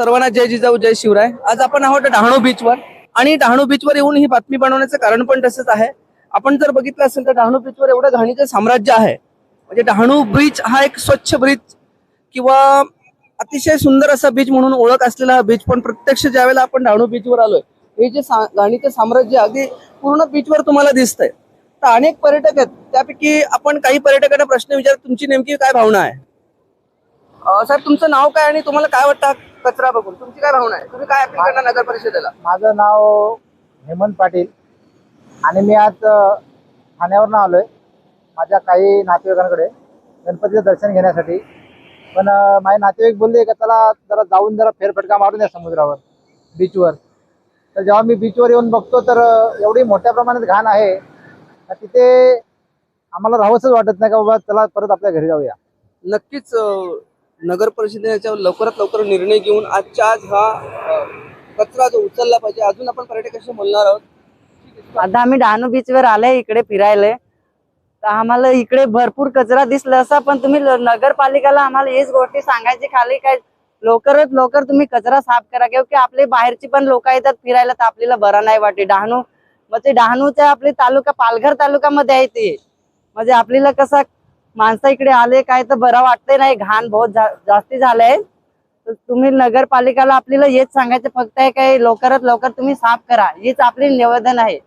सर्वांना जय जिजाऊ जय शिवराय. आज आपण आहोत डहाणू बीचवर आणि डहाणू बीचवर येऊन ही बातमी बनवण्याचं कारण पण तसंच आहे. आपण जर बघितलं असेल तर डहाणू बीचवर एवढं घाणीचं साम्राज्य आहे. म्हणजे डहाणू बीच हा एक स्वच्छ बीच किंवा अतिशय सुंदर असा बीच म्हणून ओळख असलेला हा बीच पण प्रत्यक्ष ज्यावेळेला आपण डहाणू बीचवर आलोय हे जे घाणीचं साम्राज्य अगदी पूर्ण बीचवर तुम्हाला दिसतंय. तर अनेक पर्यटक आहेत. त्यापैकी आपण काही पर्यटकांना प्रश्न विचार तुमची नेमकी काय भावना आहे? सर साहेब तुमचं नाव काय आणि तुम्हाला काय वाटतं? कचरा बघून. तुमची काय भावना आहे? तुम्ही काय अपील करणार नगर परिषदेला? माझं नाव हेमंत पाटील. आणि मी आज ठाण्यावरनं आलोय. माझ्या काही नातेवाईकांकडे गणपतीचं दर्शन घेण्यासाठी. पण माझे नातेवाईक बोलले का त्याला जरा जाऊन जरा फेरफटका मारून या समुद्रावर बीचवर तर जेव्हा मी बीचवर येऊन बघतो तर एवढी मोठ्या प्रमाणात घाण आहे. का तिथे आम्हाला राहावंसंच वाटत नाही का बाबा चला परत आपल्या घरी जाऊया. नक्कीच नगर परिषदेने याच्यावर लवकरात लवकर निर्णय घेऊन आजच्या आज हा कचरा जो उचलला पाहिजे अजून आपण पर्यटकांशी बोलणार आहोत. आता आम्ही डहाणू बीच वर आले इकडे फिरायला. तर आम्हाला इकडे भरपूर कचरा दिसला असा पण तुम्ही नगरपालिकाला नगरपालिकेला आम्हाला हेच गोष्टी सांगायची खाली काय लवकरात लवकर तुम्ही कचरा साफ करा. किंवा की आपले बाहेरची पण लोक येतात फिरायला तर आपल्याला बरं नाही वाटे डहाणू मग ते डहाणूच्या आपले तालुका पालघर तालुक्यामध्ये आहे ते. म्हणजे आपल्याला कसं माणसं इकडे आले काय तर बरं वाटतंय नाही घाण बहुत जा- जास्ती झालंय. तर तुम्ही नगरपालिकाला आपल्याला हेच सांगायचं फक्त आहे काय लवकरात लवकर तुम्ही साफ करा हेच आपली निवेदन आहे.